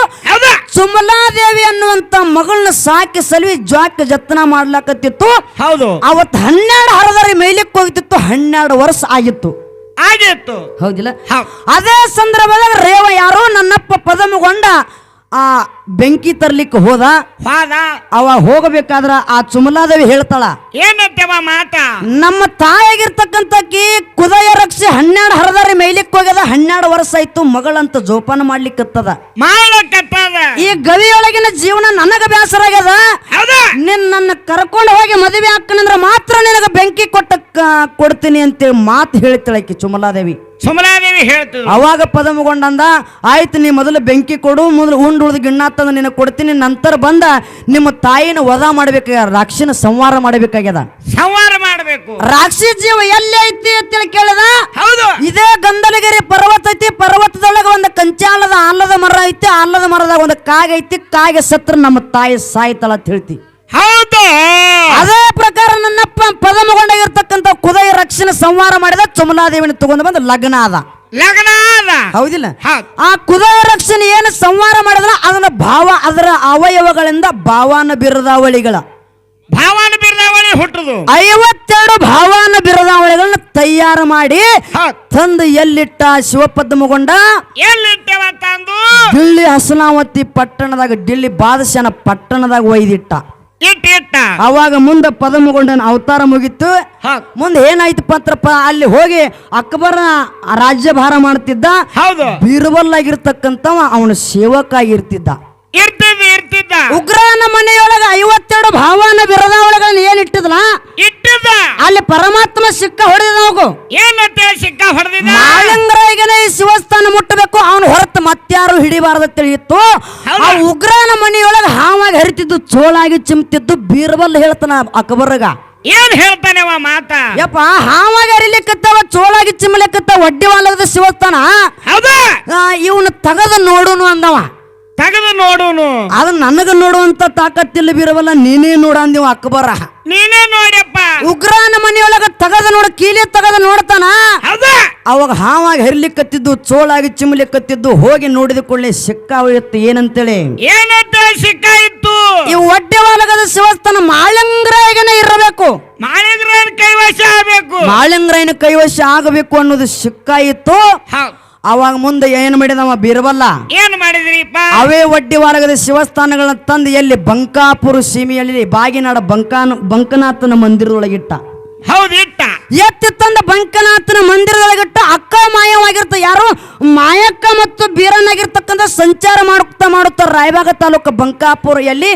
ಸುಮಲಾದೇವಿ ಅನ್ನುವಂತ ಮಗಳನ್ನ ಸಾಕಿ ಸಲುವಿ ಜ್ವಾಕ್ ಜತನ ಮಾಡ್ಲಾಕತ್ತಿತ್ತು. ಹೌದು. ಅವತ್ತು ಹನ್ನೆರಡು ಹರದರಿ ಮೇಲಿಕ್ಕೆ ಹೋಗ್ತಿತ್ತು. ಹನ್ನೆರಡು ವರ್ಷ ಆಗಿತ್ತು. ಆಗಿತ್ತು. ಹೌದಿಲ್ಲ? ಅದೇ ಸಂದರ್ಭದಾಗ ರೇವ ಯಾರೋ ನನ್ನಪ್ಪ ಪದಮಗೊಂಡ ಆ ಬೆಂಕಿ ತರ್ಲಿಕ್ಕೆ ಹೋದ. ಹೋದ. ಅವ ಹೋಗಬೇಕಾದ್ರ ಆ ಸುಮಲಾದೇವಿ ಹೇಳ್ತಾಳ ಏನಂತವ ಮಾತ? ನಮ್ಮ ತಾಯಾಗಿರ್ತಕ್ಕಂಥಕ್ಕಿ ಕುದಯ ರಕ್ಷಿ ಹನ್ನೆರಡು ಹರದಾರಿ ಮೇಯ್ಲಿಕ್ಕೆ ಹೋಗ್ಯದ ಹನ್ನೆರಡು ವರ್ಷ ಆಯ್ತು ಮಗಳಂತ ಜೋಪಾನ ಮಾಡ್ಲಿಕ್ಕತ್ತದ. ಈ ಗವಿಯೊಳಗಿನ ಜೀವನ ನನಗ ಬೇಸರ ಆಗ್ಯದ ನಿನ್ ನನ್ನ ಕರ್ಕೊಂಡು ಹೋಗಿ ಮದುವೆ ಹಾಕನಂದ್ರ ಮಾತ್ರ ನಿನಗ ಬೆಂಕಿ ಕೊಟ್ಟ ಕೊಡ್ತೀನಿ ಅಂತೇಳಿ ಮಾತು ಹೇಳ್ತಾಳಕಿ ಚುಮಲಾದೇವಿ. ಸುಮಲಾದೇವಿ ಹೇಳ್ತದ ಅವಾಗ ಪದಮಗೊಂಡಂದ ಆಯ್ತು ನೀ ಮೊದಲು ಬೆಂಕಿ ಕೊಡು ಮೊದಲು ಉಂಡು ಉಳಿದು ಗಿಣ್ಣ ತಂದು ನಿನಗೆ ಕೊಡ್ತೀನಿ ನಂತರ ಬಂದ ನಿಮ್ಮ ತಾಯಿನ ವಧ ಮಾಡ್ಬೇಕಾಗ್ಯದ ರಾಕ್ಷಿನ ಸಂಹಾರ ಮಾಡ್ಬೇಕಾಗ್ಯದ. ಸಂವಾರ ಮಾಡ್ಬೇಕು. ರಾಕ್ಷಿ ಜೀವ ಎಲ್ಲಿ ಐತಿ ಅಂತೇಳಿ ಕೇಳದ? ಹೌದು. ಇದೇ ಗಂಧಲಗಿರಿ ಪರ್ವತ ಐತಿ ಪರ್ವತದೊಳಗ ಒಂದು ಕಂಚಾಲದ ಆಲದ ಮರ ಐತಿ ಆಲದ ಮರದಾಗ ಒಂದು ಕಾಗೆ ಐತಿ ಕಾಗೆ ಸತ್ರ ನಮ್ಮ ತಾಯಿ ಸಾಯ್ತಳ ಅಂತ ಹೇಳ್ತಿ. ಹೌದು. ಅದೇ ನನ್ನಪ್ಪ ಪದಮಗೊಂಡಾಗಿರ್ತಕ್ಕಂಥ ಕುದೈ ರಕ್ಷಣೆ ಸಂವಾರ ಮಾಡಿದ ಚುಮಲಾದೇವಿನ ತಗೊಂಡು ಬಂದು ಲಗ್ನ ಆದ. ಲಗ್ನ ಆದ. ಹೌದಿಲ್ಲ? ಆ ಕುದಯ ರಕ್ಷಣೆ ಏನು ಸಂವಾರ ಮಾಡಿದ್ರ ಅದನ್ನ ಭಾವ ಅದರ ಅವಯವಗಳಿಂದ ಭಾವಾನ ಬಿರದಾವಳಿಗಳ ಭಾವನ ಬಿರದಾವಳಿ ಹುಟ್ಟದು. ಐವತ್ತೆರಡು ಭಾವಾನ ಬಿರದಾವಳಿಗಳನ್ನ ತಯಾರು ಮಾಡಿ ತಂದು ಎಲ್ಲಿಟ್ಟ ಶಿವಪದ್ಮಗೊಂಡ? ಎಲ್ಲಿಟ್ಟೆವ ತಂದು? ದಿಲ್ಲಿ ಹಸನಾವತಿ ಪಟ್ಟಣದಾಗ ಡಿಲ್ಲಿ ಬಾದಶನ ಪಟ್ಟಣದಾಗ ಒಯ್ದಿಟ್ಟ. ಇಟ್ಟ ಇಟ್ಟ ಅವಾಗ ಮುಂದೆ ಪದಮಗೊಂಡನ ಅವತಾರ ಮುಗಿತು. ಹೌದು ಮುಂದೆ ಏನಾಯ್ತು ಪತ್ರಪ್ಪ ಅಲ್ಲಿ ಹೋಗಿ ಅಕ್ಬರ ರಾಜ್ಯಭಾರ ಮಾಡ್ತಿದ್ದ. ಬೀರ್ಬಲ್ ಆಗಿರ್ತಕ್ಕಂತ ಅವನ ಸೇವಕ ಆಗಿರ್ತಿದ್ದ ಇರ್ತಿದ್ದ ಇರ್ತಿದ್ದ. ಉಗ್ರನ ಮನೆಯೊಳಗ ಐವತ್ತೆರಡು ಭಾವನ ಬಿರದಾವಳಿಗಳನ್ನ ಏನ್ ಇಟ್ಟಿದ್ಲ? ಇಟ್ಟಿದ್ದ. ಅಲ್ಲಿ ಪರಮಾತ್ಮ ಸಿಕ್ಕ ಹೊಡೆದ ಹೋಗು ಏನಂತ ಸಿಕ್ಕ ಹೊಡೆದಿದ್ದ? ಈ ಶಿವಸ್ಥಾನ ಮುಟ್ಟಬೇಕು ಅವನು ಹೊರತು ಮತ್ತಾರು ಹಿಡಿಬಾರದು ತಿಳಿಯಿತ್ತು? ಆ ಉಗ್ರನ ಮನೆಯೊಳಗ ಹಾವಾಗಿ ಹರಿತಿದ್ದು ಚೋಳಾಗಿ ಚಿಮ್ತಿದ್ದು ಬೀರ್ಬಲ್ ಹೇಳ್ತಾನ ಅಕ್ಬರ್ಗ. ಏನ್ ಹೇಳ್ತಾನೆ ಅವ ಮಾತ? ಯಪ್ಪ ಹಾವಾಗಿ ಅರಿಲಿಕ್ಕತ್ತವ ಚೋಳಾಗಿ ಚಿಮ್ಮಲಿಕ್ಕತ್ತ ಒಡ್ಡಿ ವಾಲದ ಶಿವಸ್ಥಾನ? ಹೌದಾ? ಇವನು ತಗದ ನೋಡುನು ಅಂದವ. ತೆಗೆದು ನೋಡುನು. ಅದು ನನಗ ನೋಡುವಂತ ತಾಕತ್ತಿಲ್ಲ ಬೀರವಲ್ಲ ನೀನೇ ನೋಡ ಅಂದಿವ ಅಕ್ಬರ ನೀನೇ ನೋಡ್ಯಪ್ಪ. ಉಗ್ರನ ಮನೆಯೊಳಗ ತಗದ ನೋಡ ಕೀಲಿ ತಗದ ನೋಡ್ತಾನ? ಅವಾಗ ಹಾವಾಗಿ ಹರಿಲಿಕ್ಕತ್ತಿದ್ದು ಚೋಳಾಗಿ ಚಿಮ್ಲಿಕ್ಕತ್ತಿದ್ದು ಹೋಗಿ ನೋಡಿದ ಕೂಡಲೇ ಸಿಕ್ಕಾವಿತ್ತು ಏನಂತೇಳಿ? ಏನಂತ ಸಿಕ್ಕ ಇತ್ತು? ಈ ಒಡ್ಡೆ ಒಳಗದ ಶಿವಸ್ಥಾನ ಮಾಳಂಗ್ರಾಯಗನೇ ಇರಬೇಕು. ಮಾಳಂಗ್ರಾಯನ ಕೈವಶ ಆಗಬೇಕು. ಮಾಳಂಗ್ರಾಯನ ಕೈವಶ ಆಗಬೇಕು ಅನ್ನೋದು ಸಿಕ್ಕಾಯಿತ್ತು ಅವಾಗ ಮುಂದೆ ಏನು ಮಾಡಿದವ ಬೀರಬಲ್ಲ? ಏನ್ ಮಾಡಿದ್ರಿ ಅವೇ ಒಡ್ಡಿ ವಾರಗದ ಶಿವಸ್ಥಾನಗಳನ್ನ ತಂದು ಎಲ್ಲಿ ಬಂಕಾಪುರ ಸೀಮೆಯಲ್ಲಿ ಬಾಗಿನಾಡ ಬಂಕಾನ ಬಂಕನಾಥನ ಮಂದಿರದೊಳಗಿಟ್ಟ. ಹೌದು ಇಟ್ಟ. ಎತ್ತಿ ತಂದ ಬಂಕನಾಥನ ಮಂದಿರದೊಳಗಿಟ್ಟ ಅಕ್ಕ ಮಾಯವಾಗಿರ್ತ ಯಾರು? ಮಾಯಕ್ಕ ಮತ್ತು ಬೀರನಾಗಿರ್ತಕ್ಕಂಥ ಸಂಚಾರ ಮಾಡುತ್ತಾ ಮಾಡುತ್ತಾ ರಾಯಬಾಗ ತಾಲೂಕು ಬಂಕಾಪುರ ಎಲ್ಲಿ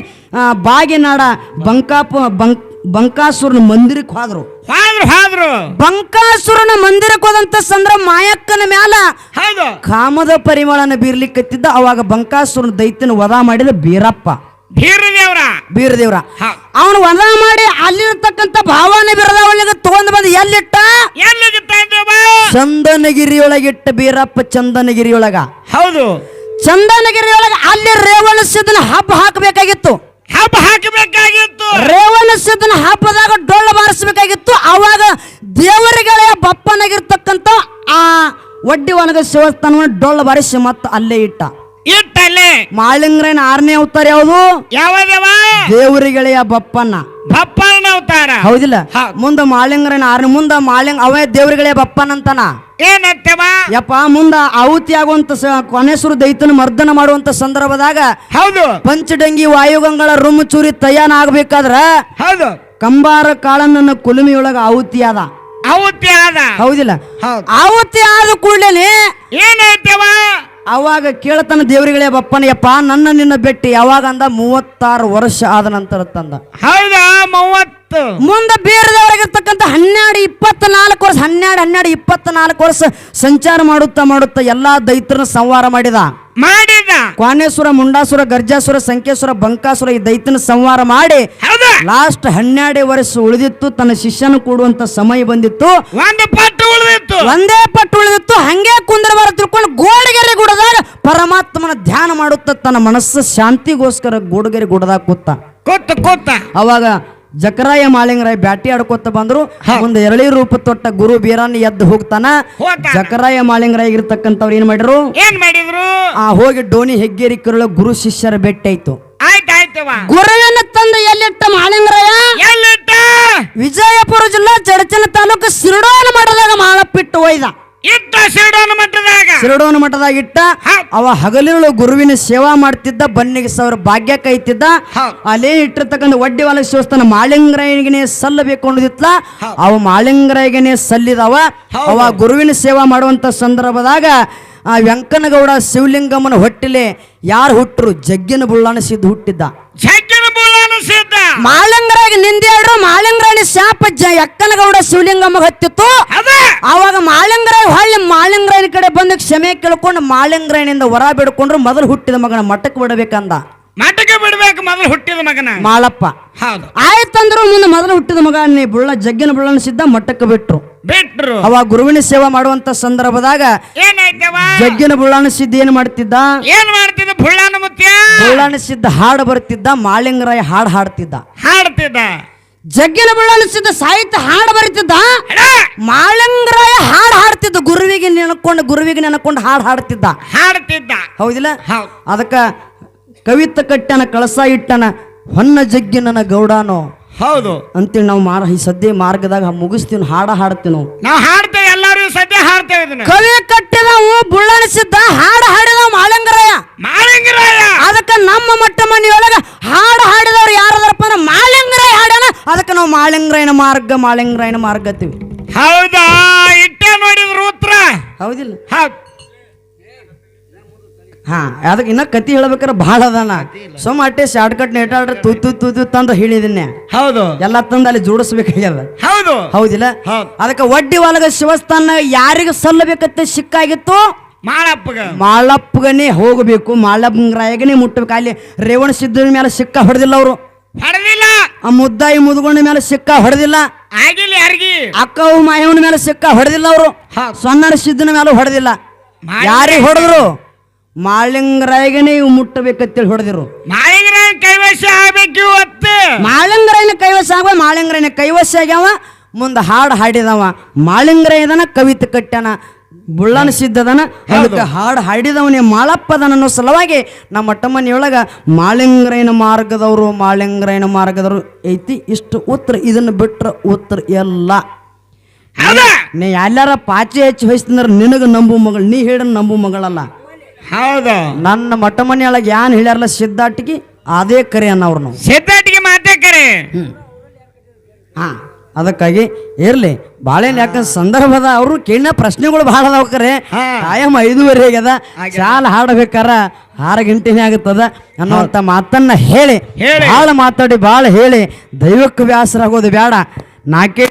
ಬಾಗಿನಾಡ ಬಂಕಾಪು ಬಂಕ್ ಬಂಕಾಸುರನ ಮಂದಿರಕ್ಕೆ ಹೋದ್ರು. ಹಾದ್ರು ಹಾದ್ರು. ಬಂಕಾಸುರನ ಮಂದಿರಕ್ಕೆ ಹೋದಂತ ಸಂದ್ರ ಮಾಯಕ್ಕನ ಮ್ಯಾಲ ಕಾಮದ ಪರಿಮಳನ ಬೀರ್ಲಿಕ್ಕತ್ತಿದ್ದ ಅವಾಗ ಬಂಕಾಸುರನ ದೈತ್ಯನ ವಧ ಮಾಡಿದ ಬೀರಪ್ಪ. ಬೀರದೇವ್ರ. ಬೀರದೇವ್ರ ಅವನು ವಧ ಮಾಡಿ ಅಲ್ಲಿರ್ತಕ್ಕಂಥ ಭಾವನೆ ಬಿರದವಳಿಗೆ ತಗೊಂಡ್ ಬಂದು ಎಲ್ಲಿಟ್ಟ? ಚಂದನಗಿರಿಯೊಳಗಿಟ್ಟ ಬೀರಪ್ಪ ಚಂದನಗಿರಿಯೊಳಗ. ಹೌದು. ಚಂದನಗಿರಿಯೊಳಗ ಅಲ್ಲಿ ರೇವಣ ಸಿದ್ದನ ಹಬ್ಬ ಹಾಕಬೇಕಾಗಿತ್ತು. ಹಬ್ಬ ಹಾಕಬೇಕಾಗಿತ್ತು. ರೇವಣ ಸಿದ್ಧನ ಹಬ್ಬದಾಗ ಡೊಳ್ಳು ಬಾರಿಸಬೇಕಾಗಿತ್ತು. ಅವಾಗ ದೇವರುಗಳೇ ಬಪ್ಪನಾಗಿರ್ತಕ್ಕಂಥ ಆ ಒಡ್ಡಿ ಒಣಗ ಶಿವಸ್ಥಾನವನ್ನು ಡೊಳ್ಳು ಬಾರಿಸಿ ಮತ್ತೆ ಅಲ್ಲೇ ಇಟ್ಟ. ಇಟ್ಟಲ್ಲೇ. ಮಾಳಿಂಗ್ರನ ಆರನೇ ಅವತಾರ ಯಾವುದು? ಯಾವ ದೇವರಿಗಳೆಯ ಬಪ್ಪನ್ನ ಬಪ್ಪನ ಅವತಾರ. ಹೌದಿಲ್ಲ? ಹೌದ್. ಮುಂದ ಮಾಳಿಂಗ್ರನ ಆರನೇ ಮುಂದ ಮಾಳಿಂಗ್ ಅವೇ ದೇವರಿಗೆಳೆಯ ಬಪ್ಪನಂತಾನ ಏನಂತವ? ಯಪ್ಪ ಮುಂದ ಆಹುತಿ ಆಗುವಂತ ಕೊನೆಸರು ದೈತನ ಮರ್ದನ ಮಾಡುವಂತ ಸಂದರ್ಭದಾಗ ಹೌದು. ಪಂಚಡಂಗಿ ವಾಯುಗಂಗಳ ರುಮ್ ಚೂರಿ ತಯಾನ ಆಗ್ಬೇಕಾದ್ರ ಹೌದು. ಕಂಬಾರ ಕಾಳನ್ನ ಕುಲುಮಿಯೊಳಗ ಆಹುತಿಯಾದ. ಅವತ್ತಿ ಆದ. ಹೌದಿಲ್ಲ. ಹೌದು. ಆದ ಕೂಡಲೇ ಏನೈತವ ಅವಾಗ ಕೇಳತನ ದೇವರಿಗಳೇ ಬಪ್ಪನ ಯಪ್ಪ ನನ್ನ ನಿನ್ನ ಬೆಟ್ಟಿ ಯಾವಾಗ ಅಂದ? ಮೂವತ್ತಾರು ವರ್ಷ ಆದ ನಂತರ ತಂದ. ಹೌದಾ? ಮೂವತ್ತು. ಮುಂದೆ ಬೇರೆದವರಾಗಿರ್ತಕ್ಕಂಥ ಹನ್ನೆರಡು ಇಪ್ಪತ್ನಾಲ್ಕು ವರ್ಷ ಹನ್ನೆರಡು ಹನ್ನೆರಡು ಇಪ್ಪತ್ನಾಲ್ಕು ವರ್ಷ ಸಂಚಾರ ಮಾಡುತ್ತಾ ಮಾಡುತ್ತಾ ಎಲ್ಲಾ ದೈತ್ರನ ಸಂವಾರ ಮಾಡಿದ. ಮಾಡಿದ. ಕ್ವಾನೇಶ್ವರ ಮುಂಡಾಸುರ ಗರ್ಜಾಸುರ ಸಂಕೇಶ್ವರ ಬಂಕಾಸುರ ಈ ದೈತ್ಯನ ಸಂವಾರ ಮಾಡಿ ಲಾಸ್ಟ್ ಹನ್ನೆರಡು ವರ್ಷ ಉಳಿದಿತ್ತು ತನ್ನ ಶಿಷ್ಯನ ಕೂಡುವಂತ ಸಮಯ ಬಂದಿತ್ತು. ಒಂದು ಪಟ್ಟು ಉಳಿದಿತ್ತು. ಒಂದೇ ಪಟ್ಟು ಉಳಿದಿತ್ತು ಹಂಗೆ ಕುಂದರಬಾರ ತಿಳ್ಕೊಂಡು ಗೋಡಗೆರೆ ಗುಡದಾಗ ಪರಮಾತ್ಮನ ಧ್ಯಾನ ಮಾಡುತ್ತ ತನ್ನ ಮನಸ್ಸು ಶಾಂತಿಗೋಸ್ಕರ ಗೋಡಗೆರೆ ಗುಡದಾಗ ಕೂತ. ಕೂತ ಕೂತ. ಅವಾಗ ಜಕರಾಯ ಮಾಲಿಂಗರಾಯ್ ಬ್ಯಾಟಿ ಆಡ್ಕೊತ ಬಂದ್ರು. ಒಂದು ಎರಳಿ ರೂಪ ತೊಟ್ಟ ಗುರು ಬೀರಾನ್ ಎದ್ದು ಹೋಗ್ತಾನ. ಜಕರಾಯ ಮಾಲಿಂಗರಾಯ್ ಇರ್ತಕ್ಕಂಥವ್ರು ಏನ್ ಮಾಡಿದ್ರು? ಏನ್ ಮಾಡಿದ್ರು? ಆ ಹೋಗಿ ಡೋಣಿ ಹೆಗ್ಗೇರಿ ಕರುಳ ಗುರು ಶಿಷ್ಯರ ಭೇಟಿ ಆಯ್ತು. ಗುರುವಿನ ತಂದು ಎಲ್ಲಿಟ್ಟ ಮಾಳಿಂಗರಾಯ? ಎಲ್ಲಿಟ್ಟ? ವಿಜಯಪುರ ಜಿಲ್ಲಾ ಜಡಚಿನ ತಾಲೂಕು ಸಿರಡೋನ ಮಠದಾಗ ಮಾಳಪ್ಪಿಟ್ಟು ಒಯ್ದ. ಇಟ್ಟ ಸಿರಡೋನ ಮಠದಾಗ? ಸಿರಡೋನ ಮಠದಾಗ ಇಟ್ಟ. ಅವ ಹಗಲಿರುಳು ಗುರುವಿನ ಸೇವಾ ಮಾಡ್ತಿದ್ದ ಬನ್ನಿಗೆ ಸಾವಿರ ಭಾಗ್ಯ ಕೈತಿದ್ದ. ಅಲ್ಲೇ ಇಟ್ಟಿರ್ತಕ್ಕಂಥ ಒಡ್ಡಿ ವಾಲ ಶಿವಸ್ಥಾನ ಮಾಳಿಂಗರಾಯನಿಗೆ ಸಲ್ಲಬೇಕು ಅನ್ನೋದಿತ್ಲ. ಅವ ಮಾಳಿಂಗರಾಯನಿಗೆ ಸಲ್ಲಿದವ. ಅವ ಗುರುವಿನ ಸೇವಾ ಮಾಡುವಂತ ಸಂದರ್ಭದಾಗ ಆ ವೆಂಕನಗೌಡ ಶಿವಲಿಂಗಮ್ಮನ ಹೊಟ್ಟಿಲೆ ಯಾರು ಹುಟ್ಟರು ಜಗ್ಗಿನ ಬುಳ್ಳಾಣ ಸಿದ್ದು ಹುಟ್ಟಿದ್ದ. ಜಗ್ಗಿನ ಬುಳ್ಳಾನ ಸಿದ್ಧ ಮಾಳಿಂಗರಾಗಿ ನಿಂದೇಳ್ರು ಮಾಳಿಂಗರಾಯನ ಶಾಪ ಅಕ್ಕನಗೌಡ ಎಕ್ಕನಗೌಡ ಶಿವಲಿಂಗಮ್ಮ ಹತ್ತಿತ್ತು. ಅವಾಗ ಮಾಳಂಗರಾಯಿ ಹೊಳ್ಳಿ ಮಾಳಿಂಗರಾಯನ ಕಡೆ ಬಂದು ಕ್ಷಮೆ ಕೇಳ್ಕೊಂಡು ಮಾಳಿಂಗರಾಯನಿಂದ ವರ ಬಿಡ್ಕೊಂಡ್ರು ಮೊದಲು ಹುಟ್ಟಿದ ಮಗನ ಮಠಕ್ಕೆ ಬಿಡಬೇಕಂದ. ಬಿಡ್ಬೇಕು ಮೊದಲು ಹುಟ್ಟಿದ ಮಗನ? ಮಾಳಪ್ಪ. ಹೌದು. ಆಯ್ತಂದ್ರು ಮುಂದೆ ಮೊದಲು ಹುಟ್ಟಿದ ಮಗ ನೀ ಬುಳ್ಳ ಜಗ್ಗಿನ ಬುಳ್ಳನ ಸಿದ್ಧ ಮಠಕ್ಕೆ ಬಿಟ್ರು. ಬಿಟ್ರು. ಅವ ಗುರುವಿನ ಸೇವಾ ಮಾಡುವಂತ ಸಂದರ್ಭದಾಗ ಏನಾಯ್ತವ? ಜಗ್ಗಿನ ಬುಳ್ಳನ ಸಿದ್ಧ ಏನ್ ಮಾಡ್ತಿದ್ದ? ಏನ್ ಮಾಡ್ತಿದ್ದ ಬುಳ್ಳಾನ ಮುತ್ಯ? ಬುಳ್ಳನ ಸಿದ್ಧ ಹಾಡು ಬರ್ತಿದ್ದ ಮಾಳಿಂಗರಾಯ ಹಾಡು ಹಾಡ್ತಿದ್ದ. ಹಾಡ್ತಿದ್ದ. ಜಗ್ಗಿನ ಬುಳ್ಳನ ಸಿದ್ಧ ಸಾಹಿತ್ಯ ಹಾಡು ಬರಿತಿದ್ದ ಮಾಳಂಗರಾಯ ಹಾಡು ಹಾಡ್ತಿದ್ದ ಗುರುವಿಗೆ ನೆನಕೊಂಡು ಗುರುವಿಗೆ ನೆನಕೊಂಡು ಹಾಡು ಹಾಡ್ತಿದ್ದ. ಹಾಡ್ತಿದ್ದ. ಹೌದಿಲ್ಲ? ಅದಕ್ಕ ಕವಿತ ಕಟ್ಟನ ಕಳಸ ಇಟ್ಟನ ಹೊನ್ನ ಜಗ್ಗಿ ನನ್ನ ಗೌಡಾನೋ? ಹೌದು. ಅಂತೇಳಿ ನಾವು ಮಾರ ಈ ಸದ್ಯ ಮಾರ್ಗದಾಗ ಮುಗಿಸ್ತೀವಿ ಹಾಡ ಹಾಡ್ತೀವಿ ನಾವು. ನಾವು ಹಾಡ್ತೇವೆ ಎಲ್ಲರೂ ಸದ್ಯ ಹಾಡ್ತೇವೆ ಇದನ್ನ. ಕವಿ ಕಟ್ಟಿದವು ಬುಳ್ಳಣಿಸಿದ್ದ ಹಾಡು ಹಾಡಿದ ಮಾಳಂಗರಾಯ ಮಾಳಿಂಗರಾಯ ಅದಕ್ಕೆ ನಮ್ಮ ಮಟ್ಟ ಮನೆಯೊಳಗೆ ಹಾಡು ಹಾಡಿದವ್ರು ಯಾರದಪ್ಪ ಅಂದ್ರೆ ಮಾಳಿಂಗರಾಯ ಹಾಡನ ಅದಕ್ಕೆ ನಾವು ಮಾಳಿಂಗರಾಯನ ಮಾರ್ಗ ಮಾಳಿಂಗರಾಯನ ಮಾರ್ಗ ಅಂತೀವಿ. ಹೌದಾ? ಇಟ್ಟೆ ನೋಡಿದ್ರು ಉತ್ತರ. ಹೌದಿಲ್ಲ. ಹೌದ್. ಹಾ ಅದಕ್ಕೆ ಇನ್ನ ಕತಿ ಹೇಳ್ಬೇಕಾರೆ ಭಾಳ ಅದಾನ. ಸುಮ್ಮ ಅಟ್ಟೆ ಶಾರ್ಟ್ ಕಟ್ ನೆಟಾಡ್ರೆ ತುತ್ತು ತುತ್ತು ತಂದು ಹೇಳಿದನ್ನೇ ಹೌದು. ಎಲ್ಲ ತಂದು ಅಲ್ಲಿ ಜೋಡಿಸ್ಬೇಕಾಗ್ಯದ. ಹೌದು. ಹೌದಿಲ್ಲ? ಅದಕ್ಕೆ ಒಡ್ಡಿ ಒಳಗ ಶಿವಸ್ಥಾನ ಯಾರಿಗೆ ಸಲ್ಲಬೇಕಂತ ಸಿಕ್ಕಾಗಿತ್ತು ಮಾಳಪ್ಪಗ. ಮಾಳಪ್ಪಗನೇ ಹೋಗಬೇಕು. ಮಾಳಪ್ಪರಾಯಗನೇ ಮುಟ್ಟಬೇಕು ಅಲ್ಲಿ ರೇವಣ ಸಿದ್ದನ ಮೇಲೆ ಸಿಕ್ಕ ಹೊಡೆದಿಲ್ಲ ಅವರು. ಹೊಡೆದಿಲ್ಲ. ಆ ಮುದ್ದಾಯಿ ಮುದುಗೊಂಡ ಮೇಲೆ ಸಿಕ್ಕ ಹೊಡೆದಿಲ್ಲ. ಆಗಿಲ್ಲ ಯಾರಿಗೆ? ಅಕ್ಕವು ಮಾಯವನ ಮೇಲೆ ಸಿಕ್ಕ ಹೊಡೆದಿಲ್ಲ ಅವರು. ಹಾ ಸೊನ್ನರ ಸಿದ್ದನ ಮೇಲೆ ಹೊಡೆದಿಲ್ಲ. ಯಾರಿಗೆ ಹೊಡೆದ್ರು? ಮಾಳಿಂಗರಾಯಗನೇ ಇವು ಮುಟ್ಟಬೇಕಂತೇಳಿ ಹೊಡೆದಿರು. ಮಾಳಿಂಗರಾಯ ಕೈವಶ ಆಗ್ಬೇಕು ಮಾಳಿಂಗರಾಯನ ಕೈವಶ ಆಗ ಮಾಳಿಂಗರಾಯನ ಕೈವಶ ಆಗ್ಯಾವ ಮುಂದೆ ಹಾಡು ಹಾಡಿದವ. ಮಾಳಿಂಗರಾಯದನ ಕವಿತೆ ಕಟ್ಟ್ಯಾನ ಬುಳ್ಳನ ಸಿದ್ಧದನ ಅದಕ್ಕೆ ಹಾಡು ಹಾಡಿದವನೇ ಮಾಳಪ್ಪದನ ಅನ್ನೋ ಸಲುವಾಗಿ ನಮ್ಮ ಮಟ್ಟಮ್ಮನಿಯೊಳಗ ಮಾಳಿಂಗರಾಯನ ಮಾರ್ಗದವರು ಮಾಳಿಂಗರಾಯನ ಮಾರ್ಗದವರು ಐತಿ ಇಷ್ಟು ಉತ್ತರ ಇದನ್ನು ಬಿಟ್ರ ಉತ್ತರ ಎಲ್ಲ. ನೀ ಎಲ್ಲಾರ ಪಾಚಿ ಹಚ್ಚಿ ವಹಿಸ್ತಂದ್ರೆ ನಿನಗೆ ನಂಬು ಮಗಳು ನೀ ಹೇಳ ನಂಬು ಮಗಳಲ್ಲ. ಹೌದು. ನನ್ನ ಮೊಟ್ಟ ಮನೆಯೊಳಗೆ ಯಾನ್ ಹೇಳ್ಯಾರಲ್ಲ ಸಿದ್ಧಾಟಿಗೆ ಅದೇ ಕರೆ ಅನ್ನವ್ರು ನಾವು ಸಿದ್ಧಾಟಿಗೆ ಮಾತೇ ಕರೆ ಹಾ ಅದಕ್ಕಾಗಿ ಇರ್ಲಿ. ಬಾಳೆಹಣ್ಣು ಯಾಕಂದ್ರೆ ಸಂದರ್ಭದ ಅವರು ಕೇಳಿನ ಪ್ರಶ್ನೆಗಳು ಬಹಳ ಅದಾವ ಕರೆ. ಕಾಯಂ ಐದೂವರೆ ಆಗ್ಯದ. ಸಾಲ ಹಾಡಬೇಕಾರ. ಆರು ಗಂಟೆನೇ ಆಗುತ್ತದ ಅನ್ನುವಂಥ ಮಾತನ್ನ ಹೇಳಿ. ಬಾಳ ಭಾಳ ಮಾತಾಡಿ ಭಾಳ ಹೇಳಿ. ದೈವಕ್ಕೆ ವ್ಯಾಸರಾಗೋದು ಬೇಡ ನಾಕೆ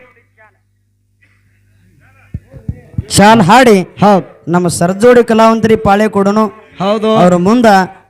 ಶಾಲ್ ಹಾಡಿ. ಹೌದು. ನಮ್ಮ ಸರ್ಜೋಡಿ ಕಲಾವಂತರಿ ಪಾಳೆ ಕೊಡೋನು ಹೌದು. ಅವ್ರ ಮುಂದ